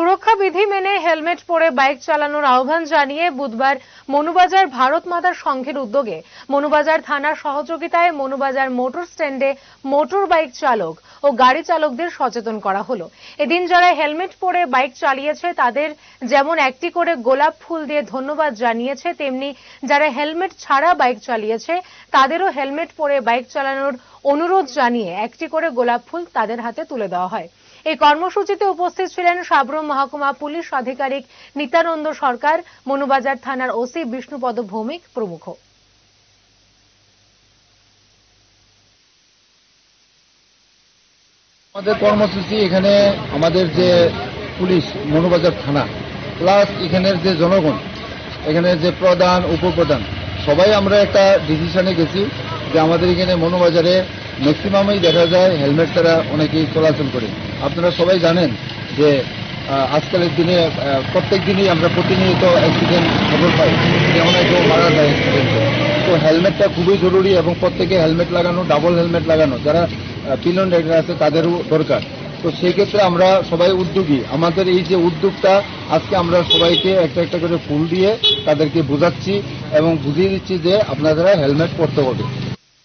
সুরক্ষা বিধি মেনে হেলমেট পরে বাইক চালানোর আহ্বান জানিয়ে বুধবার মনুবাজার ভারত মাতার সংঘের উদ্যোগে মনুবাজার থানার সহযোগিতায় মনুবাজার মোটর স্ট্যান্ডে মোটর বাইক চালক ও গাড়ি চালকদের সচেতন করা হলো। এদিন যারা হেলমেট পরে বাইক চালিয়েছে, তাদের যেমন একটি করে গোলাপ ফুল দিয়ে ধন্যবাদ জানিয়েছে, তেমনি যারা হেলমেট ছাড়া বাইক চালিয়েছে, তাদেরও হেলমেট পরে বাইক চালানোর অনুরোধ জানিয়ে একটি করে গোলাপ ফুল তাদের হাতে তুলে দেওয়া হয়। এই কর্মসূচিতে উপস্থিত ছিলেন সাবরুম মহকুমা পুলিশ আধিকারিক নিত্যানন্দ সরকার, মনুবাজার থানার ওসি বিষ্ণুপদ ভৌমিক প্রমুখ। আমাদের কর্মসূচি এখানে আমাদের যে পুলিশ মনোবাজার থানা, প্লাস এখানের যে জনগণ এখানে যে প্রধান, উপপ্রধান, সবাই আমরা একটা ডিসিশনে গেছি। যে আমাদের এখানে মনোবাজারে ম্যাক্সিমামই দেখা যায় হেলমেট তারা অনেকেই চলাচল করে। আপনারা সবাই জানেন যে আজকালের দিনে প্রত্যেক দিনই আমরা প্রতিনিয়ত অ্যাক্সিডেন্ট খবর পাই। যে অনেকেও মারা যায় অ্যাক্সিডেন্টে তো হেলমেটটা খুবই জরুরি এবং প্রত্যেকে হেলমেট লাগানো ডাবল হেলমেট লাগানো, যারা পিলন রাইডার আছে তাদেরও দরকার। তো সেই ক্ষেত্রে আমরা সবাই উদ্যোগী। আমাদের এই যে উদ্যোগটা, আজকে আমরা সবাইকে একটা একটা করে ফুল দিয়ে তাদেরকে বোঝাচ্ছি এবং বুঝিয়ে দিচ্ছি যে আপনারা হেলমেট পরতে হবে।